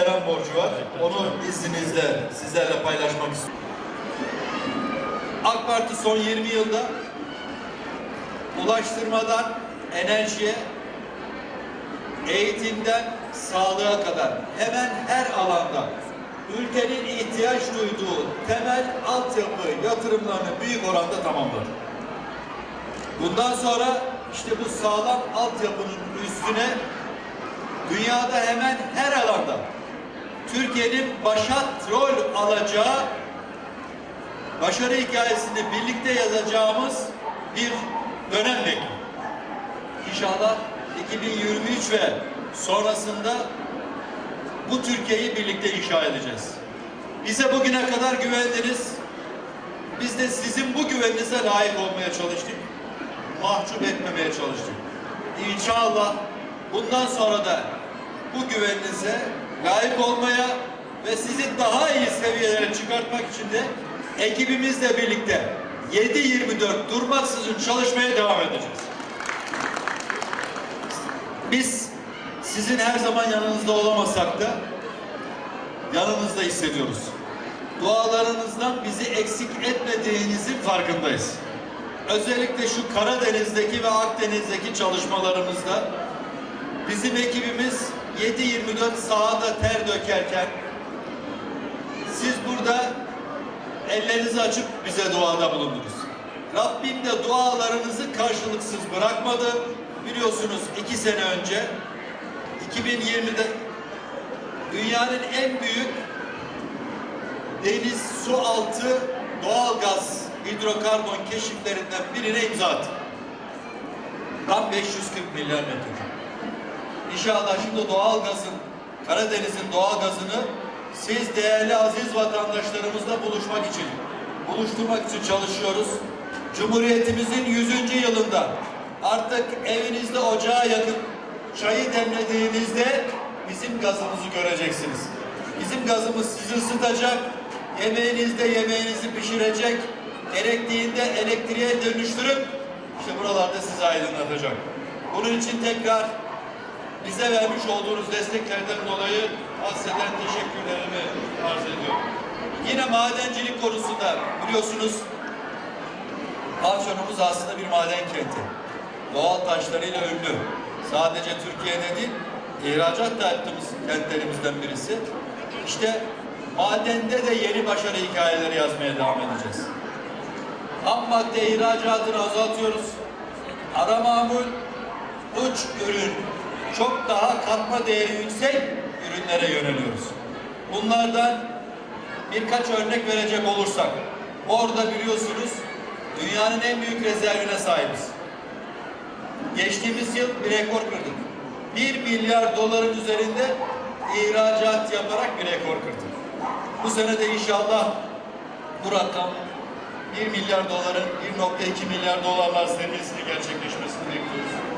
selam borcu var. Onu izninizle sizlerle paylaşmak istiyorum. AK Parti son 20 yılda ulaştırmadan enerjiye, eğitimden sağlığa kadar hemen her alanda ülkenin ihtiyaç duyduğu temel altyapı yatırımlarını büyük oranda tamamladı. Bundan sonra işte bu sağlam altyapının üstüne dünyada hemen her alanda Türkiye'nin başat rol alacağı başarı hikayesini birlikte yazacağımız bir dönem bekliyor. İnşallah 2023 ve sonrasında bu Türkiye'yi birlikte inşa edeceğiz. Bize bugüne kadar güvendiniz. Biz de sizin bu güveninize layık olmaya çalıştık. Mahcup etmemeye çalıştık. İnşallah bundan sonra da bu güveninize layık olmaya ve sizi daha iyi seviyelere çıkartmak için de ekibimizle birlikte 7-24 durmaksızın çalışmaya devam edeceğiz. Biz sizin her zaman yanınızda olamasak da yanınızda hissediyoruz. Dualarınızdan bizi eksik etmediğinizin farkındayız. Özellikle şu Karadeniz'deki ve Akdeniz'deki çalışmalarımızda bizim ekibimiz 7-24 sahada ter dökerken siz burada ellerinizi açıp bize duada bulundunuz. Rabbim de dualarınızı karşılıksız bırakmadı. Biliyorsunuz iki sene önce 2020'de dünyanın en büyük deniz su altı doğal gaz hidrokarbon keşiflerinden birine imza attı. Tam 540 milyar metreküp. İnşallah şimdi doğal gazın, Karadeniz'in doğal gazını siz değerli aziz vatandaşlarımızla buluşmak için, buluşturmak için çalışıyoruz. Cumhuriyetimizin 100. yılında artık evinizde ocağa yakın çayı demlediğinizde bizim gazımızı göreceksiniz. Bizim gazımız sizi ısıtacak, yemeğinizde yemeğinizi pişirecek, gerektiğinde elektriğe dönüştürüp işte buralarda sizi aydınlatacak. Bunun için tekrar bize vermiş olduğunuz desteklerden dolayı hasreten teşekkürlerimi arz ediyorum. Yine madencilik konusunda biliyorsunuz Afyonumuz aslında bir maden kenti. Doğal taşlarıyla ünlü. Sadece Türkiye'de değil, ihracat da yaptığımız kentlerimizden birisi. İşte madende de yeni başarı hikayeleri yazmaya devam edeceğiz. Ham madde ihracatını azaltıyoruz. Ara mamul, uç ürün, çok daha katma değeri yüksek ürünlere yöneliyoruz. Bunlardan birkaç örnek verecek olursak, orada biliyorsunuz dünyanın en büyük rezervine sahibiz. Geçtiğimiz yıl bir rekor kırdık. 1 milyar doların üzerinde ihracat yaparak bir rekor kırdık. Bu sene de inşallah bu rakam 1 milyar doların 1.2 milyar dolarlar seviyesini gerçekleşmesini bekliyoruz.